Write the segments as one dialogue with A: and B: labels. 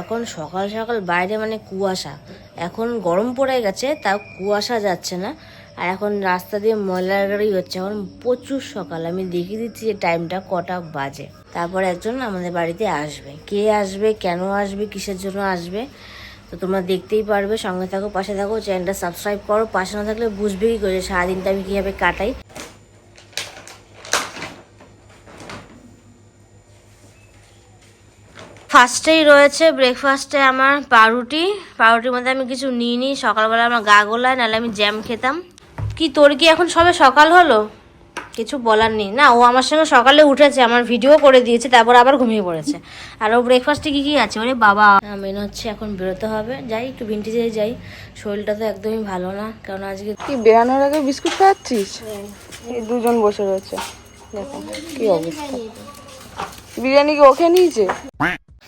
A: এখন সকাল সকাল বাইরে মানে কুয়াশা। এখন গরম পড়ে গেছে, তাও কুয়াশা যাচ্ছে না। আর এখন রাস্তা দিয়ে ময়লার গাড়ি হচ্ছে, এখন প্রচুর সকাল। আমি দেখিয়ে দিচ্ছি যে টাইমটা কটা বাজে। তারপর একজন আমাদের বাড়িতে আসবে। কে আসবে, কেন আসবে, কিসের জন্য আসবে, তো তোমরা দেখতেই পারবে। সঙ্গে থাকো, পাশে থাকো, চ্যানেলটা সাবস্ক্রাইব করো। পাশে না থাকলে বুঝবে কি করে সারাদিনটা আমি কীভাবে কাটাই। ফার্স্টেই রয়েছে ব্রেকফাস্টে আমার পাউরুটি। পাউরুটির মধ্যে আমি কিছু নিই নি সকালবেলা আমার গা গোলায়, নাহলে আমি জ্যাম খেতাম। কি, তোর কি এখন সবে সকাল হলো? কিছু বলার নেই। না, ও আমার সঙ্গে সকালে উঠেছে, আমার ভিডিও করে দিয়েছে, তারপর আবার ঘুমিয়ে পড়েছে। আর ও ব্রেকফাস্টে কী কী আছে? ওরে বাবা। মেন হচ্ছে এখন বেরোতে হবে। যাই, একটু ভিন্টেজে যাই। শরীরটা তো একদমই ভালো না, কারণ আজকে
B: কি বেরানোর আগে বিস্কুট খাচ্ছিস দুজন বসে রয়েছে। দেখো, কি অবস্থা। বিরিয়ানি কি ওকে নিয়েছে?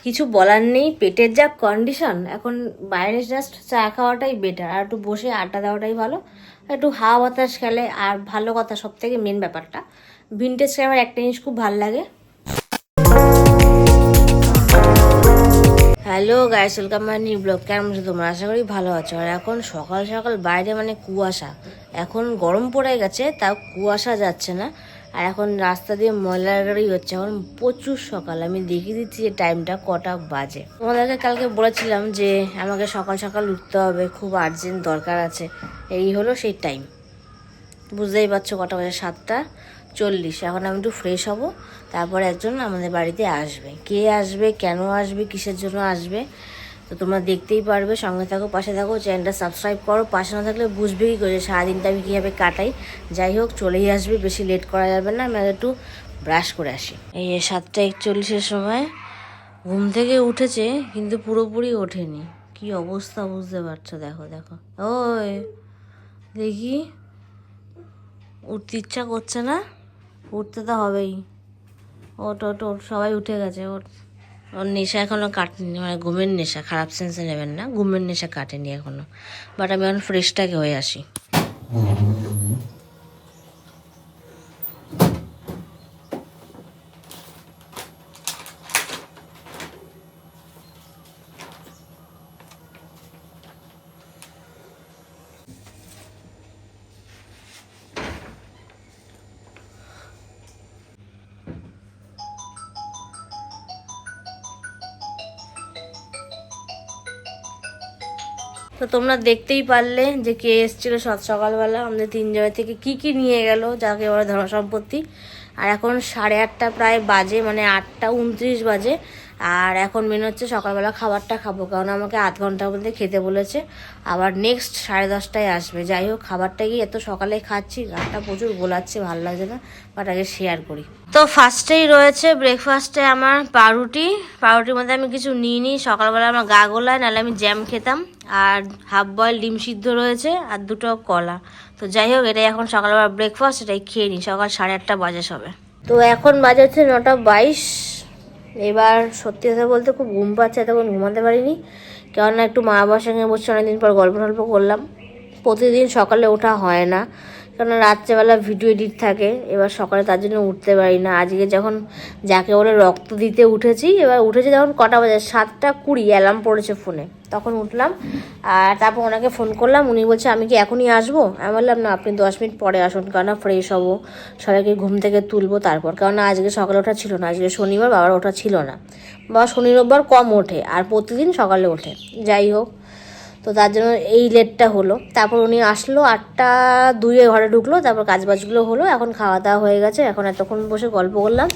A: কিছু বলার নেই। পেটের যা কন্ডিশন এখন বাইরে জাস্ট চা খাওয়াটাই বেটার আর একটু বসে আড্ডা দেওয়াটাই ভালো। একটু হাওয়া বাতাস খেলে, আর ভালো কথা সব থেকে মেন ব্যাপারটা ভিনটেজ আমার একটা জিনিস খুব ভালো লাগে। Hello guys welcome my new blog কেমন আছো তোমরা? আশা করি ভালো আছো। আর এখন সকাল সকাল বাইরে মানে কুয়াশা। এখন গরম পড়ে গেছে, তাও কুয়াশা যাচ্ছে না। আর এখন রাস্তা দিয়ে ময়লা গাড়ি হচ্ছে। এখন প্রচুর সকাল। আমি দেখিয়ে দিচ্ছি যে টাইমটা কটা বাজে। তোমাদেরকে কালকে বলেছিলাম যে আমাকে সকাল সকাল উঠতে হবে। খুব আর্জেন্ট দরকার আছে। এই হলো সেই টাইম বুঝতেই পারছ কটা বাজে? সাতটা চল্লিশ। এখন আমি একটু ফ্রেশ হব। তারপর একজন আমাদের বাড়িতে আসবে। কে আসবে? কেন আসবে? কিসের জন্য আসবে? তো তোমরা দেখতেই পারবে, সঙ্গে থাকো, পাশে থাকো, চ্যানেলটা সাবস্ক্রাইব করো, পাশে না থাকলে বুঝবে কি করে, সারাদিনটা আমি কীভাবে কাটাই। যাই হোক, চলেই আসবে, বেশি লেট করা যাবে না, আমি একটু ব্রাশ করে আসি। এই সাতটা একচল্লিশের সময়, ঘুম থেকে উঠেছে, কিন্তু পুরোপুরি ওঠেনি। কি অবস্থা বুঝতে পারছ? দেখো দেখো। ওই, দেখি। উঠতে ইচ্ছা করছে না, উঠতে তো হবেই। ওট ওট ওট সবাই উঠে গেছে ওর ওর নেশা এখনও কাটেনি মানে ঘুমের নেশা, খারাপ সেন্সে নেবেন না, ঘুমের নেশা কাটেনি এখনও বাট আমি এখন ফ্রেশটাকে হয়ে আসি। তো তোমরা দেখতেই পারলে যে কে এসেছিল সৎ সকালবেলা, আমাদের তিন জায়গা থেকে কি কি নিয়ে গেল, যাকে ওরা ধন সম্পত্তি আর এখন সাড়ে আটটা প্রায় বাজে মানে আটটা উনত্রিশ বাজে, আর এখন মেন হচ্ছে সকালবেলা খাবারটা খাব, কারণ আমাকে আধ ঘণ্টার মধ্যে খেতে বলেছে। আবার নেক্সট সাড়ে দশটায় আসবে। যাই হোক, খাবারটা গিয়ে এত সকালে খাচ্ছি, গাটা প্রচুর গোলাচ্ছে, ভালো লাগছে না বাট আগে শেয়ার করি। তো ফার্স্টেই রয়েছে ব্রেকফাস্টে আমার পাউরুটি। পাউরুটির মধ্যে আমি কিছু নিই নি সকালবেলা আমার গা গোলায়, নাহলে আমি জ্যাম খেতাম। আর হাফ বয়েল ডিম সিদ্ধ রয়েছে আর দুটো কলা। তো যাই হোক, এটাই এখন সকালবেলা ব্রেকফাস্ট এটাই খেয়ে নিই। সকাল সাড়ে আটটা বাজে সবে। তো এখন বাজে হচ্ছে নটা বাইশ। এবার সত্যি কথা বলতে খুব ঘুম পাচ্ছে তখন ঘুমাতে পারিনি। কেননা একটু মা বাবার সঙ্গে বসে অনেকদিন পর গল্প টল্প করলাম। প্রতিদিন সকালে ওঠা হয় না। কেননা রাত্রেবেলা ভিডিও এডিট থাকে, এবার সকালে তার জন্য উঠতে পারি না। আজকে যখন যাকে বলে রক্ত দিতে উঠেছি, এবার উঠেছি যখন কটা বাজে? সাতটা কুড়ি অ্যালার্ম পড়েছে ফোনে তখন উঠলাম, আর তারপর ওনাকে ফোন করলাম, উনি বলছে, আমি কি এখনই আসব? আমি বললাম, না, আপনি দশ মিনিট পরে আসুন কারণ ফ্রেশ হব, সবাইকে ঘুম থেকে তুলবো তারপর। কারণ আজকে সকালে ওঠা ছিল না, আজকে শনিবার বাবার ওঠা ছিল না। বা শনি রোববার কম ওঠে, আর প্রতিদিন সকালে ওঠে। যাই হোক তো তার জন্য এই লেটটা হলো। তারপর উনি আসলো, আটটা দুইয়ে ঘরে ঢুকলো, তারপর কাজবাজগুলো হলো, এখন খাওয়া দাওয়া হয়ে গেছে, এখন এতক্ষণ বসে গল্প করলাম।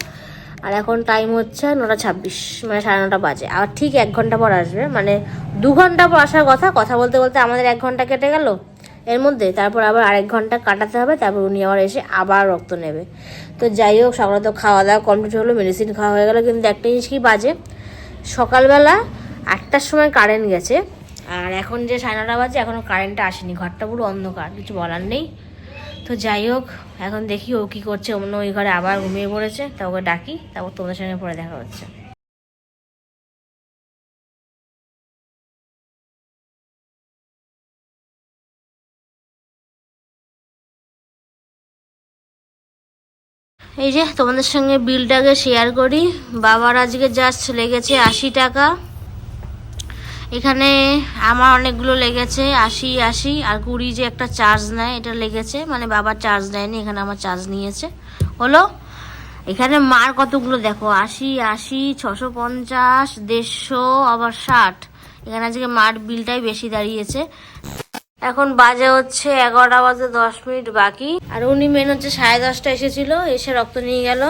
A: আর এখন টাইম হচ্ছে নটা ছাব্বিশ মানে সাড়ে নটা বাজে। আর ঠিক এক ঘণ্টা পর আসবে মানে দু ঘণ্টা পর আসার কথা কথা বলতে বলতে আমাদের এক ঘণ্টা কেটে গেল। এর মধ্যে তারপর আবার আরেক ঘণ্টা কাটাতে হবে, তারপর উনি আবার এসে আবার রক্ত নেবে। তো যাই হোক, সকালে তো খাওয়া দাওয়া কমপ্লিট হলো মেডিসিন খাওয়া হয়ে গেলো, কিন্তু একটা জিনিস কি বাজে? সকালবেলা আটটার সময় কারেন্ট গেছে আর এখন যে সাড়ে নটা বাজে এখনও কারেন্টটা আসেনি। ঘরটা পুরো অন্ধকার, কিছু বলার নেই। তো যাই হোক, এখন দেখি ও কী করছে। অন্য ওই ঘরে আবার ঘুমিয়ে পড়েছে, তা ওকে ডাকি, তারপর তোমাদের সঙ্গে পরে দেখা হচ্ছে। এই যে তোমাদের সঙ্গে বিলটাকে শেয়ার করি। বাবার আজকে জাস্ট লেগেছে আশি টাকা। এখানে আমার অনেকগুলো লেগেছে, আশি আশি, আর কুড়ি যে একটা চার্জ নেয়, এটা লেগেছে মানে বাবার চার্জ নেয়নি এখানে আমার চার্জ নিয়েছে। হলো, এখানে মার কতগুলো দেখো, আশি আশি, ছশো পঞ্চাশ, দেড়শো, আবার ষাট। এখানে আজকে মার বিলটাই বেশি দাঁড়িয়েছে। এখন বাজে হচ্ছে এগারোটা বাজে দশ মিনিট বাকি। আর উনি মেন হচ্ছে সাড়ে দশটা এসেছিল, এসে রক্ত নিয়ে গেল।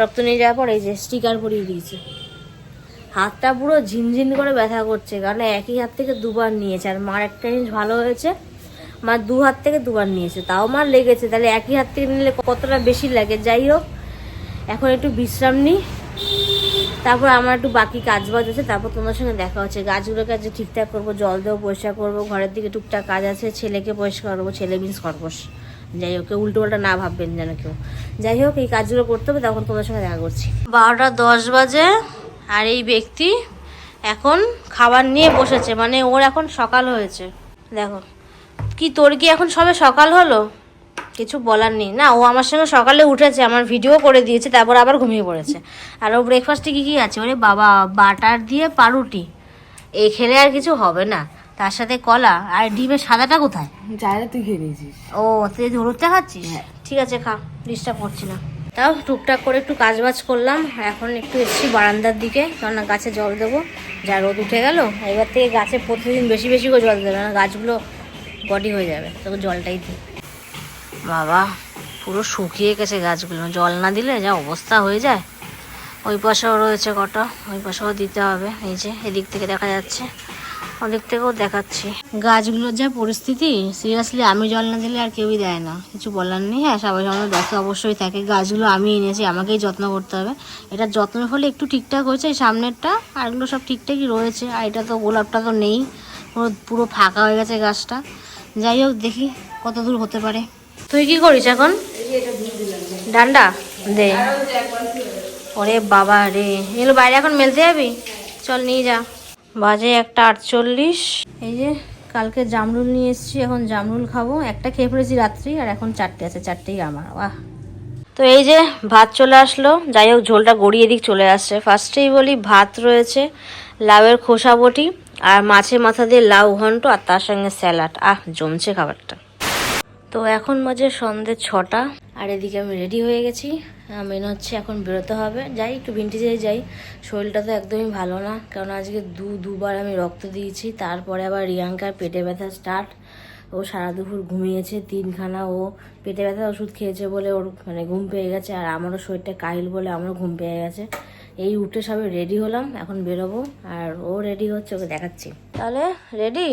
A: রক্ত নিয়ে যাওয়ার পর এই যে স্টিকার পরিয়ে দিয়েছে। হাতটা পুরো ঝিনঝিন করে ব্যথা করছে, কারণ একই হাত থেকে দুবার নিয়েছে, আর মার একটা জিনিস ভালো হয়েছে, মার দু হাত থেকে দুবার নিয়েছে, তাও মার লেগেছে, তাহলে একই হাত থেকে নিলে কতটা বেশি লাগে? যাই হোক, এখন একটু বিশ্রাম নিই, তারপর আমার একটু বাকি কাজ বাজ আছে, তারপর তোমার সঙ্গে দেখা হচ্ছে। গাছগুলোকে আজকে ঠিকঠাক করব, জল দেবো, পরিষ্কার করব, ঘরের দিকে টুকটাক কাজ আছে, ছেলেকে পরিষ্কার করব, ছেলে মিন্স খরগোশ। যাই হোক, কেউ উল্টো পাল্টা না ভাববেন যেন কেউ। যাই হোক, এই কাজগুলো করতে হবে, তখন তোমার সঙ্গে দেখা করছি। বারোটা দশ বাজে। আর এই ব্যক্তি এখন খাবার নিয়ে বসেছে মানে ওর এখন সকাল হয়েছে। দেখো কি তোর কি এখন সবে সকাল হলো? কিছু বলার নেই। না ও আমার সঙ্গে সকালে উঠেছে আমার ভিডিও করে দিয়েছে তারপর আবার ঘুমিয়ে পড়েছে। আর ও ব্রেকফাস্টে কী কী আছে? ওরে বাবা বাটার দিয়ে পাউরুটি। এই খেলে আর কিছু হবে না। তার সাথে কলা আর ডিমের সাদাটা কোথায়?
B: চাইলে তুই খেয়ে নিয়েছিস।
A: ও তুই ধরতে খাচ্ছিস? ঠিক আছে খা ডিস্টার্ব করছি না। তাও টুকটাক করে একটু কাজ বাজ করলাম। এখন একটু এসেছি বারান্দার দিকে, কেননা গাছে জল দেবো। যা রোদ উঠে গেল, এবার থেকে গাছে প্রতিদিন বেশি বেশি করে জল দেবে না গাছগুলো বডি হয়ে যাবে তখন জলটাই দিই। বাবা, পুরো শুকিয়ে গেছে গাছগুলো জল না দিলে যা অবস্থা হয়ে যায়। ওই পাশেও রয়েছে কটা, ওই পাশেও দিতে হবে, এই যে এদিক থেকে দেখা যাচ্ছে। ওদিক থেকেও দেখাচ্ছি। গাছগুলোর যা পরিস্থিতি সিরিয়াসলি আমি জল না দিলে আর কেউই দেয় না। কিছু বলার নেই হ্যাঁ সবাই সবাই ব্যস্ত, অবশ্যই থাকে। গাছগুলো আমি এনেছি, আমাকেই যত্ন করতে হবে। এটা যত্নের ফলে একটু ঠিকঠাক হয়েছে সামনেরটা, আর এগুলো সব ঠিকঠাকই রয়েছে। আর এটা তো গোলাপটা তো নেই, পুরো পুরো ফাঁকা হয়ে গেছে গাছটা। যাই হোক, দেখি কত দূর হতে পারে। তুই কি করিস এখন? ডান্ডা? দে। ওরে বাবা রে, এগুলো বাইরে এখন মেলতে যাবি? চল নিয়ে যা। বাজে একটা আটচল্লিশ। এই যে কালকে জামরুল নিয়ে এসেছি, এখন জামরুল খাব। একটা খেয়ে পড়েছি রাত্রি, আর এখন চারটে আছে, চারটেই আমার, বাহ। তো এই যে ভাত চলে আসলো, যাই হোক ঝোলটা গড়িয়ে দিক চলে আসছে। ফার্স্টেই বলি ভাত রয়েছে, লাউয়ের খোসা বটি, আর মাছের মাথা দিয়ে লাউ ঘন্ট, আর তার সঙ্গে স্যালাড। আহ, জমছে খাবারটা। তো এখন বাজে সন্ধ্যে ছটা। আর এদিকে আমি রেডি হয়ে গেছি। মেন হচ্ছে এখন বেরোতে হবে। যাই একটু ভিন্টেজে যাই। শরীরটা তো একদমই ভালো না। কারণ আজকে দু দুবার আমি রক্ত দিয়েছি। তারপরে আবার রিয়াঙ্কার পেটে ব্যথা স্টার্ট ও সারা দুপুর ঘুমিয়েছে তিনখানা ও পেটে ব্যথা ওষুধ খেয়েছে বলে ওর মানে ঘুম পেয়ে গেছে। আর আমারও শরীরটা কাহিল বলে আমারও ঘুম পেয়ে গেছে। এই উঠে সবে রেডি হলাম এখন বেরোবো। আর ও রেডি হচ্ছে ওকে দেখাচ্ছি। তাহলে রেডি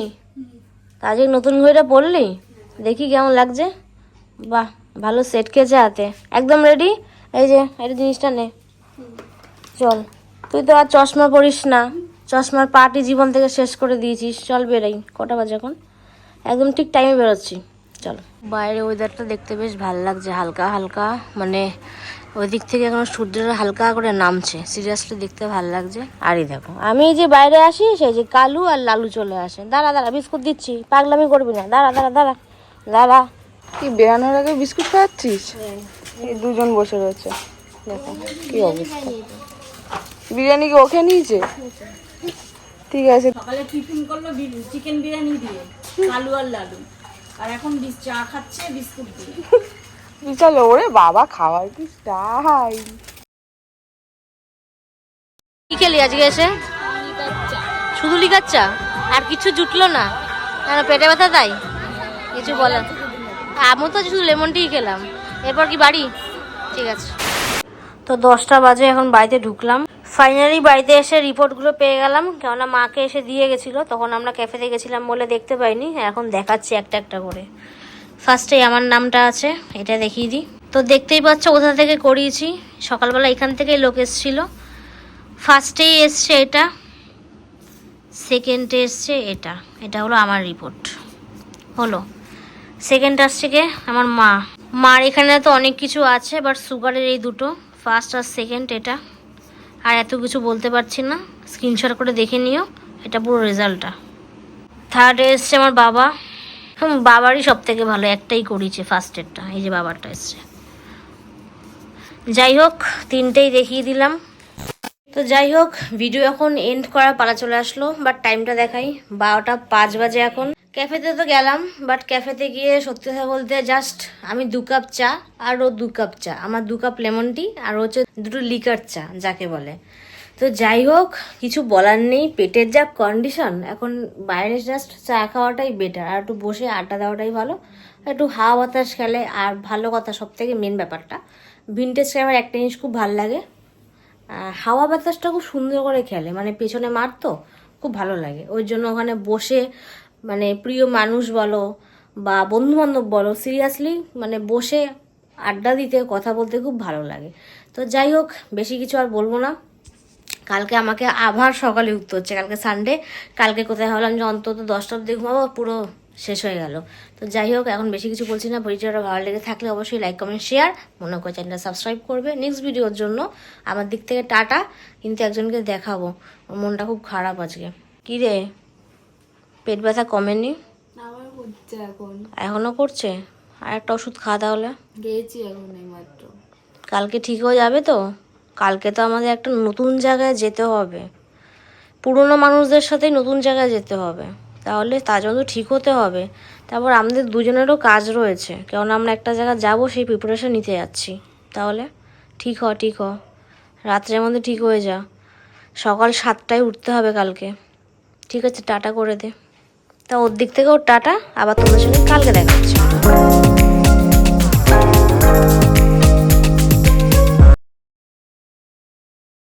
A: আজকে নতুন ঘড়িটা পরলি? দেখি কেমন লাগছে। বাহ ভালো সেট খেয়েছে হাতে। একদম রেডি এই যে এটা জিনিসটা নে। চল। তুই তো আর চশমা পরিস না। চশমার পাটি জীবন থেকে শেষ করে দিয়েছিস। চল বেরোই। কটা বাজে এখন? একদম ঠিক টাইমে বেরোচ্ছি। চলো। বাইরে ওয়েদারটা দেখতে বেশ ভালো লাগছে। হালকা হালকা। মানে ওই দিক থেকে এখন সূর্যটা হালকা করে নামছে। সিরিয়াসলি দেখতে ভালো লাগছে। আরই দেখো। আমি যে বাইরে আসি সেই যে কালু আর লালু চলে আসে। দাঁড়া দাঁড়া বিস্কুট দিচ্ছি। পাগলামি করবি না। দাঁড়া দাঁড়া দাঁড়া। দাঁড়া
B: কি বেরানোর আগে বিস্কুট খাচ্ছিস? এই দুজন বসে রয়েছে। দেখো কি অবস্থা। বিরিয়ানি কি ওকে নিয়েছে? ঠিক আছে।
C: সকালে টিফিন করল চিকেন বিরিয়ানি দিয়ে আলু আর লালু। আর এখন চা খাচ্ছে বিস্কুট দিয়ে।
B: বিশাল ওরে বাবা খাওয়ার কি স্টাইল
A: কি খেলি আজকে এসে? শুধু লিকার চা? আর কিছু জুটলো না? কেন পেটে ব্যথা তাই? কিছু বলার আমি তো শুধু লেমন টি খেলাম। এরপর কি বাড়ি? ঠিক আছে। তো দশটা বাজে, এখন বাড়িতে ঢুকলাম। ফাইনালি বাড়িতে এসে রিপোর্টগুলো পেয়ে গেলাম। কেননা মাকে এসে দিয়ে গেছিল, তখন আমরা ক্যাফেতে গেছিলাম বলে দেখতে পাইনি। এখন দেখাচ্ছি একটা একটা করে। ফার্স্টে আমার নামটা আছে, এটা দেখিয়ে দিই। তো দেখতেই পাচ্ছ কোথা থেকে করিয়েছি। সকালবেলা এখান থেকেই লোক এসেছিল। ফার্স্টেই এসছে এটা। সেকেন্ডে এসছে এটা। এটা হলো আমার রিপোর্ট। হলো। সেকেন্ড আসছে কে? আমার মা। মার এখানে তো অনেক কিছু আছে বাট সুগারের এই দুটো। ফার্স্ট আর সেকেন্ড এটা। আর এত কিছু বলতে পারছি না। স্ক্রিনশট করে দেখে নিও। এটা পুরো রেজাল্টটা থার্ডে এসছে আমার বাবা। হুম, বাবারই সব থেকে ভালো। একটাই করিয়েছে ফার্স্টেরটা এই যে বাবারটা এসছে। যাই হোক, তিনটেই দেখিয়ে দিলাম। তো যাই হোক ভিডিও এখন এন্ড করার পালা চলে আসলো বাট টাইমটা দেখাই। বারোটা পাঁচ বাজে এখন। ক্যাফেতে তো গেলাম বাট ক্যাফেতে গিয়ে সত্যি কথা বলতে জাস্ট আমি দু কাপ চা আর ও দু কাপ চা। আমার দু কাপ লেমন টি আর হচ্ছে দুটো লিকার চা, যাকে বলে। তো যাই হোক, কিছু বলার নেই, পেটের যা কন্ডিশন এখন বাইরে জাস্ট চা খাওয়াটাই বেটার আর একটু বসে আড্ডা দেওয়াটাই ভালো। একটু হাওয়া বাতাস খেলে, আর ভালো কথা সব থেকে মেন ব্যাপারটা ভিনটেজ ক্যামেরার একটা জিনিস খুব ভালো লাগে। হাওয়া বাতাসটা খুব সুন্দর করে খেলে মানে পেছনে মার তো, খুব ভালো লাগে। ওই জন্য ওখানে বসে মানে প্রিয় মানুষ বলো বা বন্ধু বান্ধব বলো সিরিয়াসলি মানে বসে আড্ডা দিতে, কথা বলতে খুব ভালো লাগে। তো যাই হোক, বেশি কিছু আর বলব না। কালকে আমাকে আবার সকালে উঠতে হচ্ছে, কালকে সানডে কালকে কোথায় ভাবলাম যে অন্তত দশটার দিকে ঘুমাবো, পুরো শেষ হয়ে গেল। তো যাই হোক, এখন বেশি কিছু বলছি না। পরিচয়টা ভালো লেগে থাকলে অবশ্যই লাইক কমেন্ট শেয়ার মনে করে চ্যানেলটা সাবস্ক্রাইব করবে। নেক্সট ভিডিওর জন্য আমার দিক থেকে টাটা। কিন্তু একজনকে দেখাবো। মনটা খুব খারাপ আজকে। কী রে? পেট ব্যথা কমেনি?
B: আমার হচ্ছে এখন।
A: এখনও করছে? আর একটা ওষুধ খাওয়া তাহলে।
B: গেছি এখন
A: কালকে ঠিক হয়ে যাবে তো? কালকে তো আমাদের একটা নতুন জায়গায় যেতে হবে। পুরনো মানুষদের সাথে নতুন জায়গায় যেতে হবে। তাহলে তার জন্য ঠিক হতে হবে। তারপর আমাদের দুজনেরও কাজ রয়েছে। কেননা আমরা একটা জায়গায় যাব সেই প্রিপারেশন নিতে যাচ্ছি। তাহলে ঠিক হ ঠিক হ। রাত্রের মধ্যে ঠিক হয়ে যা। সকাল সাতটায় উঠতে হবে কালকে। ঠিক আছে টাটা করে দে। তা ওর দিক থেকে ওর টাটা আবার তোমাদের সঙ্গে কালকে দেখা হচ্ছে।